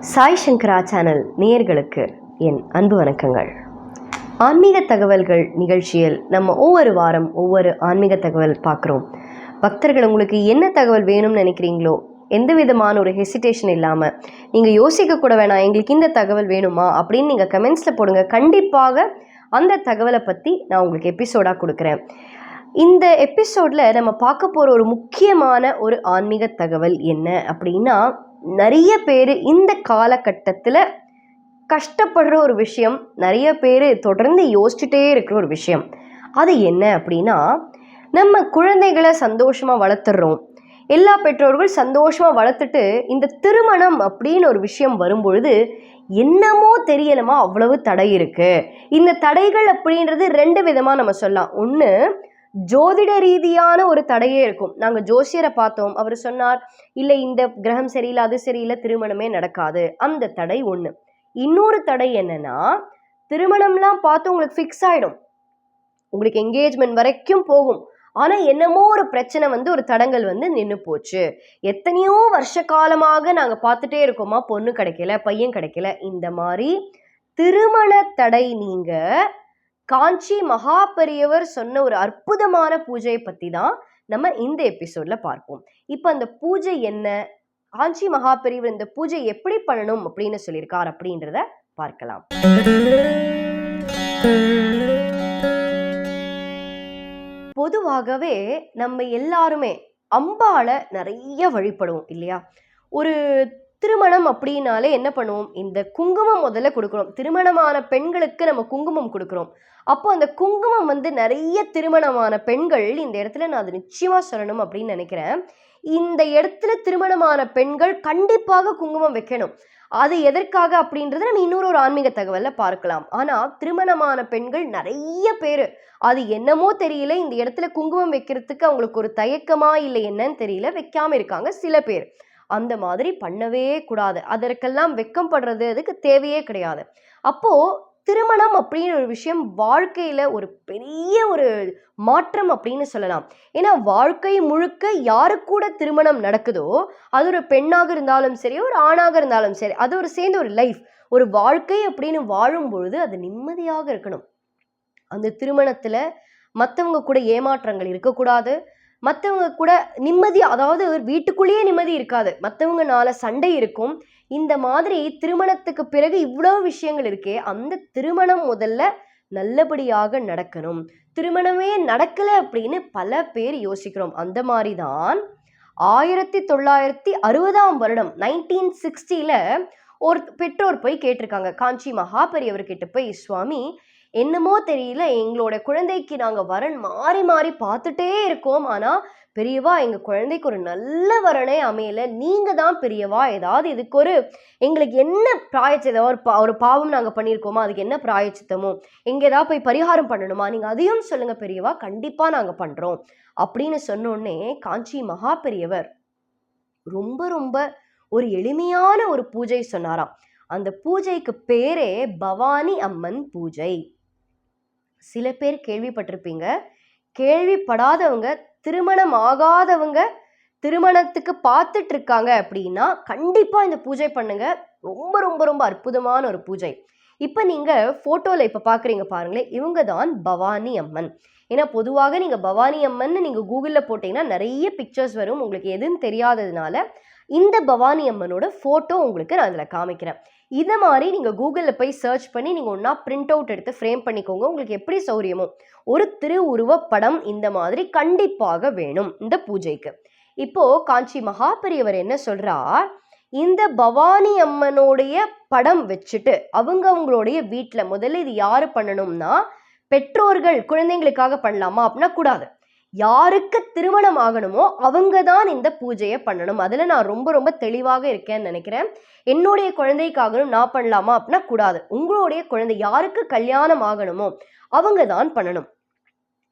சாய் சங்கரா channel நேயர்களுக்கு என் அன்பு வணக்கங்கள். ஆன்மீக தகவல்கள் நிகழ்ச்சியில் நம்ம ஒவ்வொரு வாரம் ஒவ்வொரு ஆன்மீக தகவல் பார்க்குறோம். பக்தர்கள் உங்களுக்கு என்ன தகவல் வேணும்னு நினைக்கிறீங்களோ எந்த விதமான ஒரு ஹெசிடேஷன் இல்லாமல் நீங்கள் யோசிக்க கூட வேணாம் எங்களுக்கு இந்த தகவல் வேணுமா அப்படின்னு நீங்கள் கமெண்ட்ஸில் போடுங்க. கண்டிப்பாக அந்த தகவலை பற்றி நான் உங்களுக்கு எபிசோடாக கொடுக்குறேன். இந்த எபிசோடில் நம்ம பார்க்க போகிற ஒரு முக்கியமான ஒரு ஆன்மீக தகவல் என்ன அப்படின்னா நிறைய பேர் இந்த காலகட்டத்தில் கஷ்டப்படுற ஒரு விஷயம் நிறைய பேர் தொடர்ந்து யோசிச்சுட்டே இருக்கிற ஒரு விஷயம். அது என்ன அப்படின்னா நம்ம குழந்தைகளை சந்தோஷமாக வளர்த்துறோம். எல்லா பெற்றோர்கள் சந்தோஷமாக வளர்த்துட்டு இந்த திருமணம் அப்படின்னு ஒரு விஷயம் வரும்பொழுது என்னமோ தெரியலமா அவ்வளவு தடை இருக்குது இந்த தடைகள் அப்படின்றது ரெண்டு விதமாக நம்ம சொல்லலாம். ஒன்று ஜோதிட ரீதியான ஒரு தடையே இருக்கும். நாங்கள் ஜோசியரை பார்த்தோம். அவர் சொன்னார் இல்லை இந்த கிரகம் சரியில்லை அது சரியில்லை திருமணமே நடக்காது. அந்த தடை ஒன்று இன்னொரு தடை என்னன்னா திருமணம்லாம் பார்த்து உங்களுக்கு ஃபிக்ஸ் ஆகிடும் உங்களுக்கு என்கேஜ்மெண்ட் வரைக்கும் போகும். ஆனால் என்னமோ ஒரு பிரச்சனை வந்து ஒரு தடங்கள் வந்து நின்று போச்சு. எத்தனையோ வருஷ காலமாக நாங்கள் பார்த்துட்டே இருக்கோமா? பொண்ணு கிடைக்கல பையன் கிடைக்கல. இந்த மாதிரி திருமண தடை நீங்கள் காஞ்சி மகா பெரியவர் சொன்ன ஒரு அற்புதமான பூஜையை பற்றி தான் நம்ம இந்த எபிசோட்ல பார்ப்போம். இப்போ அந்த பூஜை என்ன? காஞ்சி மகா பெரியவர் இந்த பூஜை எப்படி பண்ணணும் அப்படின்னு சொல்லியிருக்கார் அப்படின்றத பார்க்கலாம். பொதுவாகவே நம்ம எல்லாருமே அம்பாளை நிறைய வழிபடுவோம் இல்லையா? ஒரு திருமணம் அப்படின்னாலே என்ன பண்ணுவோம்? இந்த குங்குமம் முதல்ல கொடுக்குறோம். திருமணமான பெண்களுக்கு நம்ம குங்குமம் கொடுக்குறோம். அப்போ அந்த குங்குமம் வந்து நிறைய திருமணமான பெண்கள் இந்த இடத்துல நான் அது நிச்சயமாக சொல்லணும் அப்படின்னு நினைக்கிறேன். இந்த இடத்துல திருமணமான பெண்கள் கண்டிப்பாக குங்குமம் வைக்கணும். அது எதற்காக அப்படின்றத நம்ம இன்னொரு ஒரு ஆன்மீக தகவலில் பார்க்கலாம். ஆனால் திருமணமான பெண்கள் நிறைய பேர் அது என்னமோ தெரியல இந்த இடத்துல குங்குமம் வைக்கிறதுக்கு அவங்களுக்கு ஒரு தயக்கமா இல்லை என்னன்னு தெரியல வைக்காமல் இருக்காங்க சில பேர். அந்த மாதிரி பண்ணவே கூடாது. அதற்கெல்லாம் வெக்கம் படுறது அதுக்கு தேவையே கிடையாது. அப்போது திருமணம் அப்படின்னு ஒரு விஷயம் வாழ்க்கையில் ஒரு பெரிய ஒரு மாற்றம் அப்படின்னு சொல்லலாம். ஏன்னா வாழ்க்கை முழுக்க யாரு கூட திருமணம் நடக்குதோ அது ஒரு பெண்ணாக இருந்தாலும் சரி ஒரு ஆணாக இருந்தாலும் சரி அது ஒரு சேர்ந்த ஒரு லைஃப் ஒரு வாழ்க்கை அப்படின்னு வாழும் பொழுது அது நிம்மதியாக இருக்கணும். அந்த திருமணத்தில் மற்றவங்க கூட ஏமாற்றங்கள் இருக்கக்கூடாது. மற்றவங்க கூட நிம்மதி அதாவது வீட்டுக்குள்ளேயே நிம்மதி இருக்காது. மற்றவங்கனால சண்டை இருக்கும். இந்த மாதிரி திருமணத்துக்கு பிறகு இவ்வளோ விஷயங்கள் இருக்கே அந்த திருமணம் முதல்ல நல்லபடியாக நடக்கணும். திருமணமே நடக்கலை அப்படின்னு பல பேர் யோசிக்கிறோம். அந்த மாதிரி தான் ஆயிரத்தி தொள்ளாயிரத்தி அறுபதாம் வருடம் நைன்டீன் சிக்ஸ்டியில் ஒரு பெற்றோர் போய் கேட்டிருக்காங்க. காஞ்சி மகாபெரியவர்கிட்ட போய் சுவாமி என்னமோ தெரியல எங்களோட குழந்தைக்கு நாங்கள் வரன் மாறி மாறி பார்த்துட்டே இருக்கோம். ஆனால் பெரியவா எங்கள் குழந்தைக்கு ஒரு நல்ல வரனே அமையல. நீங்கள் தான் பெரியவா ஏதாவது இதுக்கு ஒரு எங்களுக்கு என்ன பிராயச்சித்தம் ஒரு பா ஒரு பாவம் நாங்கள் பண்ணியிருக்கோமோ அதுக்கு என்ன பிராயச்சித்தமோ எங்கே ஏதாவது போய் பரிகாரம் பண்ணணுமா நீங்கள் அதையும் சொல்லுங்கள் பெரியவா கண்டிப்பாக நாங்கள் பண்ணுறோம் அப்படின்னு சொன்னோடனே காஞ்சி மகா பெரியவர் ரொம்ப ரொம்ப ஒரு எளிமையான ஒரு பூஜை சொன்னாராம். அந்த பூஜைக்கு பேரே பவானி அம்மன் பூஜை. சில பேர் கேள்விப்பட்டிருப்பீங்க. கேள்விப்படாதவங்க திருமணம் ஆகாதவங்க திருமணத்துக்கு பார்த்துட்டு இருக்காங்க அப்படின்னா கண்டிப்பாக இந்த பூஜை பண்ணுங்க. ரொம்ப ரொம்ப ரொம்ப அற்புதமான ஒரு பூஜை. இப்போ நீங்கள் ஃபோட்டோவில் இப்போ பார்க்குறீங்க பாருங்களேன் இவங்க தான் பவானி அம்மன். ஏன்னா பொதுவாக நீங்கள் பவானி அம்மன் நீங்கள் கூகுளில் போட்டிங்கன்னா நிறைய பிக்சர்ஸ் வரும். உங்களுக்கு எதுன்னு தெரியாததுனால இந்த பவானி அம்மனோட ஃபோட்டோ உங்களுக்கு நான் அதில் காமிக்கிறேன். இதை மாதிரி நீங்கள் கூகுளில் போய் சர்ச் பண்ணி நீங்கள் ஒன்றா பிரிண்ட் அவுட் எடுத்து ஃப்ரேம் பண்ணிக்கோங்க. உங்களுக்கு எப்படி சௌரியமோ? ஒரு திருவுருவ படம் இந்த மாதிரி கண்டிப்பாக வேணும் இந்த பூஜைக்கு. இப்போ காஞ்சி மகாபெரியவர் என்ன சொல்றார்? இந்த பவானி அம்மனுடைய படம் வச்சுட்டு அவங்க அவங்களுடைய வீட்டில் முதல்ல இது யார் பண்ணணும்னா பெற்றோர்கள் குழந்தைங்களுக்காக பண்ணலாமா? அப்படின்னா கூடாது. யாருக்கு திருமணம் ஆகணுமோ அவங்க தான் இந்த பூஜையை பண்ணணும். அதில் நான் ரொம்ப ரொம்ப தெளிவாக இருக்கேன்னு நினைக்கிறேன். என்னுடைய குழந்தைக்காகணும் நான் பண்ணலாமா அப்படின்னா கூடாது. உங்களுடைய குழந்தை யாருக்கு கல்யாணம் ஆகணுமோ அவங்க தான் பண்ணணும்.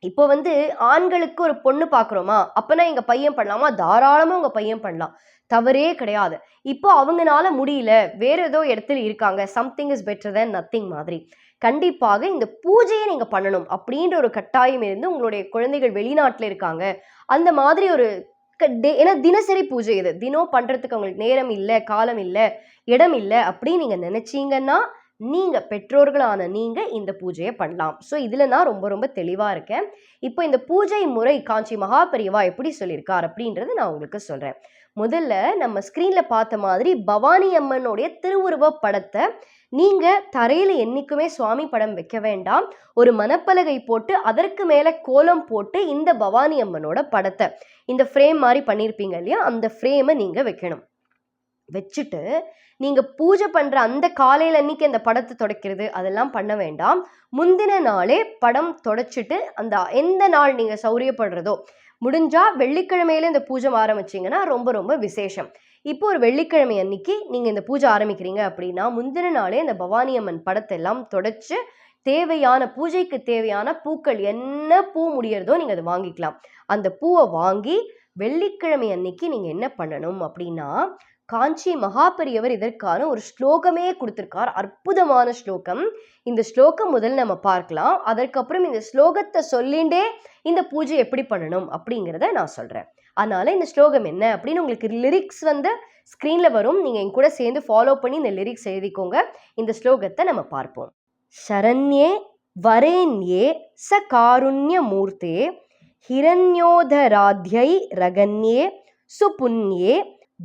இப்போ வந்து ஆண்களுக்கு ஒரு பொண்ணு பார்க்குறோமா? அப்போனா எங்கள் பையன் பண்ணலாமா? தாராளமாக உங்கள் பையன் பண்ணலாம். தவறே கிடையாது. இப்போ அவங்கனால முடியல. வேற ஏதோ இடத்துல இருக்காங்க. Something is better than nothing மாதிரி. கண்டிப்பாக இந்த பூஜையை நீங்கள் பண்ணணும் அப்படின்ற ஒரு கட்டாயம் இருந்து உங்களுடைய குழந்தைகள் வெளிநாட்டில் இருக்காங்க. அந்த மாதிரி ஒரு க- ஏன்னா தினசரி பூஜை இது. தினம் பண்றதுக்கு அவங்களுக்கு நேரம் இல்லை காலம் இல்லை இடம் இல்லை அப்படின்னு நீங்க நினைச்சீங்கன்னா நீங்க பெற்றோர்களான நீங்க இந்த பூஜையை பண்ணலாம். ஸோ இதுல நான் ரொம்ப ரொம்ப தெளிவா இருக்கேன். இப்போ இந்த பூஜை முறை காஞ்சி மகாபெரிவா எப்படி சொல்லியிருக்கார் அப்படின்றது நான் உங்களுக்கு சொல்றேன். முதல்ல நம்ம ஸ்க்ரீனில் பார்த்த மாதிரி பவானி அம்மனுடைய திருவுருவ படத்தை நீங்கள் தரையில் என்னைக்குமே சுவாமி படம் வைக்க வேண்டாம். ஒரு மணப்பலகை போட்டு அதற்கு மேலே கோலம் போட்டு இந்த பவானி அம்மனோட படத்தை. இந்த ஃப்ரேம் மாதிரி பண்ணியிருப்பீங்க இல்லையா? அந்த ஃப்ரேமை நீங்கள் வைக்கணும். வச்சுட்டு நீங்கள் பூஜை பண்ணுற அந்த காலையில் அன்னைக்கு அந்த படத்தை தொடக்கிறது அதெல்லாம் பண்ண வேண்டாம். முந்தின நாளே படம் தொடச்சிட்டு அந்த எந்த நாள் நீங்கள் சௌரியப்படுறதோ முடிஞ்சா வெள்ளிக்கிழமையில இந்த பூஜை ஆரம்பிச்சீங்கன்னா ரொம்ப ரொம்ப விசேஷம். இப்போ ஒரு வெள்ளிக்கிழமை அன்னைக்கு நீங்க இந்த பூஜை ஆரம்பிக்கிறீங்க அப்படின்னா முந்தின நாளே இந்த பவானி அம்மன் படத்தை எல்லாம் தொடச்சு தேவையான பூஜைக்கு தேவையான பூக்கள் என்ன பூ முடியறதோ நீங்க அதை வாங்கிக்கலாம். அந்த பூவை வாங்கி வெள்ளிக்கிழமை அன்னைக்கு நீங்க என்ன பண்ணணும் அப்படின்னா காஞ்சி மகாபெரியவர் இதற்கான ஒரு ஸ்லோகமே கொடுத்திருக்கார். அற்புதமான ஸ்லோகம். இந்த ஸ்லோகம் முதல் நம்ம பார்க்கலாம். அதற்கப்புறம் இந்த ஸ்லோகத்தை சொல்லிண்டே இந்த பூஜை எப்படி பண்ணணும் அப்படிங்கிறத நான் சொல்கிறேன் அதனால இந்த ஸ்லோகம் என்ன அப்படின்னு உங்களுக்கு லிரிக்ஸ் வந்து ஸ்க்ரீனில் வரும். நீங்கள் என் கூட சேர்ந்து ஃபாலோ பண்ணி இந்த லிரிக்ஸ் எழுதிக்கோங்க. இந்த ஸ்லோகத்தை நம்ம பார்ப்போம். சரண்யே வரேண்யே ச காருண்ய மூர்த்தே ஹிரண்யோதராத்யை ரகன்யே சுபுண்யே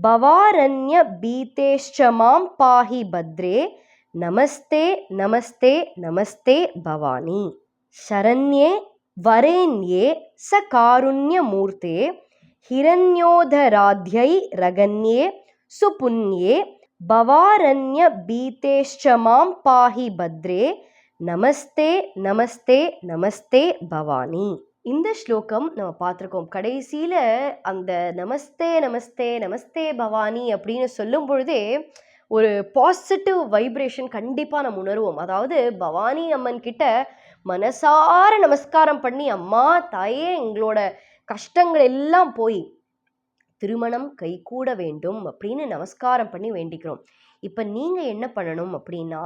பவாரண்ய பீதேஷ்சமாம் பாஹி பத்ரே. நமஸ்தே நமஸ்தே நமஸ்தே பவானி. சரண்யே வரேண்யே ச காருண்யமூர்த்தே ஹிரண்யோதராத்யை ரகன்யே சுபுண்யே. பவாரண்ய பீதேஷ்சமாம் பாஹி பத்ரே. நமஸ்தே நமஸ்தே நமஸ்தே பவானி. இந்த ஸ்லோகம் நம்ம பார்த்துருக்கோம். கடைசியில் அந்த நமஸ்தே நமஸ்தே நமஸ்தே பவானி அப்படின்னு சொல்லும் பொழுதே ஒரு பாசிட்டிவ் வைப்ரேஷன் கண்டிப்பாக நம்ம உணர்வோம். அதாவது பவானி அம்மன் கிட்ட மனசார நமஸ்காரம் பண்ணி அம்மா தாயே எங்களோட கஷ்டங்கள் எல்லாம் போய் திருமணம் கைகூட வேண்டும் அப்படின்னு நமஸ்காரம் பண்ணி வேண்டிக்கிறோம். இப்போ நீங்கள் என்ன பண்ணணும் அப்படின்னா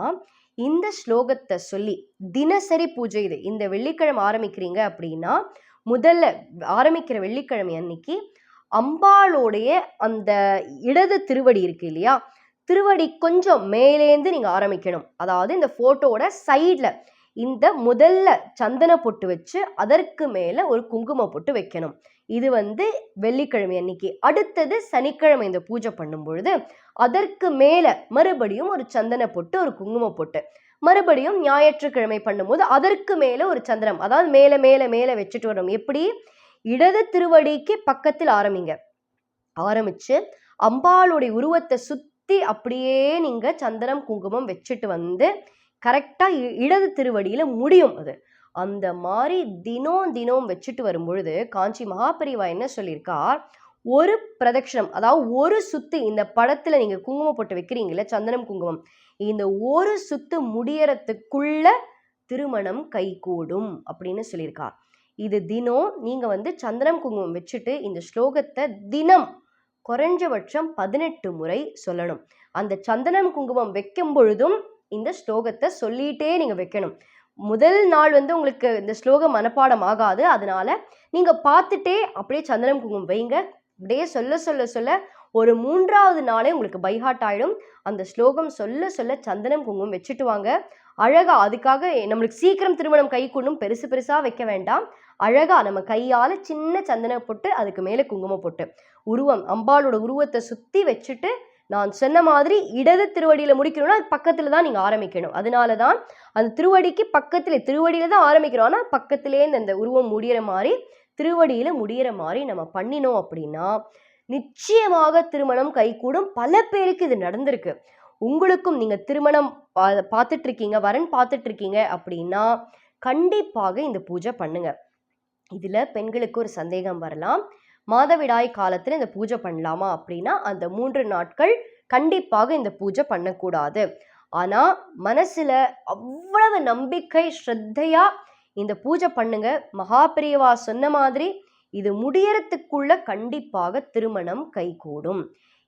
இந்த ஸ்லோகத்தை சொல்லி தினசரி பூஜை இது இந்த வெள்ளிக்கிழமை ஆரம்பிக்கிறீங்க அப்படின்னா முதல்ல ஆரம்பிக்கிற வெள்ளிக்கிழமை அன்னைக்கு அம்பாளுடைய அந்த இடது திருவடி இருக்கு இல்லையா? திருவடி கொஞ்சம் மேலேந்து நீங்கள் ஆரம்பிக்கணும். அதாவது இந்த ஃபோட்டோவோட சைடில் இந்த முதல்ல சந்தன பொட்டு வச்சு அதற்கு மேலே ஒரு குங்கும பொட்டு வைக்கணும். இது வந்து வெள்ளிக்கிழமை அன்னைக்கு. அடுத்தது சனிக்கிழமை இந்த பூஜை பண்ணும் பொழுது அதற்கு மேலே மறுபடியும் ஒரு சந்தன பொட்டு ஒரு குங்கும பொட்டு. மறுபடியும் ஞாயிற்றுக்கிழமை பண்ணும்போது அதற்கு மேலே ஒரு சந்திரம் அதாவது மேலே மேலே மேலே வச்சுட்டு வரும் எப்படி? இடது திருவடிக்கு பக்கத்தில் ஆரம்பிங்க. ஆரம்பித்து அம்பாளுடைய உருவத்தை சுற்றி அப்படியே நீங்கள் சந்தனம் குங்குமம் வச்சுட்டு வந்து கரெக்டாக இடது திருவடியில் முடியும் அது. அந்த மாதிரி தினம் தினம் வச்சுட்டு வரும் பொழுது காஞ்சி மகாபரிவா என்ன சொல்லியிருக்கார் ஒரு பிரதட்சணம் அதாவது ஒரு சுத்து இந்த படத்தில் நீங்கள் குங்குமம் போட்டு வைக்கிறீங்களே சந்தனம் குங்குமம் இந்த ஒரு சுத்து முடியறதுக்குள்ள திருமணம் கைகூடும் அப்படின்னு சொல்லியிருக்கா. இது தினம் நீங்கள் வந்து சந்தனம் குங்குமம் வச்சுட்டு இந்த ஸ்லோகத்தை தினம் குறைஞ்சபட்சம் பதினெட்டு முறை சொல்லணும். அந்த சந்தனம் குங்குமம் வைக்கும் பொழுதும் இந்த ஸ்லோகத்தை சொல்லிட்டே நீங்கள் வைக்கணும். முதல் நாள் வந்து உங்களுக்கு இந்த ஸ்லோகம் மனப்பாடம் ஆகாது அதனால நீங்கள் பார்த்துட்டே அப்படியே சந்தனம் குங்குமம் வைங்க. அப்படியே சொல்ல சொல்ல சொல்ல ஒரு மூன்றாவது நாளே உங்களுக்கு பைஹாட் ஆகிடும் அந்த ஸ்லோகம் சொல்ல சொல்ல சந்தனம் குங்குமம் வச்சுட்டு வாங்க. அழகாக அதுக்காக நம்மளுக்கு சீக்கிரம் திருமணம் கை கொண்டும் பெருசு பெருசாக வைக்க வேண்டாம். அழகாக நம்ம கையால் சின்ன சந்தனம் போட்டு அதுக்கு மேலே குங்குமம் போட்டு உருவம் அம்பாளோட உருவத்தை சுற்றி வச்சுட்டு நான் சொன்ன மாதிரி இடது திருவடியில் முடிக்கணும்னா அது பக்கத்தில் தான் நீங்கள் ஆரம்பிக்கணும். அதனால தான் அந்த திருவடிக்கு பக்கத்தில் திருவடியில் தான் ஆரம்பிக்கிறோம். ஆனால் பக்கத்திலே இந்த உருவம் முடிகிற மாதிரி திருவடியில் முடியிற மாதிரி நம்ம பண்ணினோம் அப்படின்னா நிச்சயமாக திருமணம் கைகூடும். பல பேருக்கு இது நடந்திருக்கு. உங்களுக்கும் நீங்கள் திருமணம் பா- பார்த்துட்டு இருக்கீங்க வரன் பார்த்துட்டு இருக்கீங்க அப்படின்னா கண்டிப்பாக இந்த பூஜை பண்ணுங்க. இதில் பெண்களுக்கு ஒரு சந்தேகம் வரலாம். மாதவிடாய் காலத்தில் இந்த பூஜை பண்ணலாமா அப்படின்னா அந்த மூன்று நாட்கள் கண்டிப்பாக இந்த பூஜை பண்ணக்கூடாது. ஆனால் மனசில் அவ்வளவு நம்பிக்கை ஸ்ரத்தையாக இந்த பூஜை பண்ணுங்க. மகாபிரியவா சொன்ன மாதிரி இது முடியறதுக்குள்ள கண்டிப்பாக திருமணம் கைகூடும்.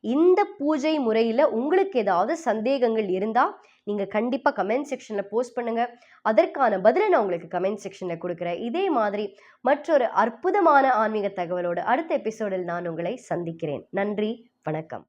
இந்த பூஜை முறையில் உங்களுக்கு ஏதாவது சந்தேகங்கள் இருந்தால் நீங்கள் கண்டிப்பாக கமெண்ட் செக்ஷனில் போஸ்ட் பண்ணுங்கள் அதற்கான பதிலை நான் உங்களுக்கு கமெண்ட் செக்ஷனில் கொடுக்குறேன். இதே மாதிரி மற்றொரு அற்புதமான ஆன்மீக தகவலோடு அடுத்த எபிசோடில் நான் உங்களை சந்திக்கிறேன். நன்றி வணக்கம்.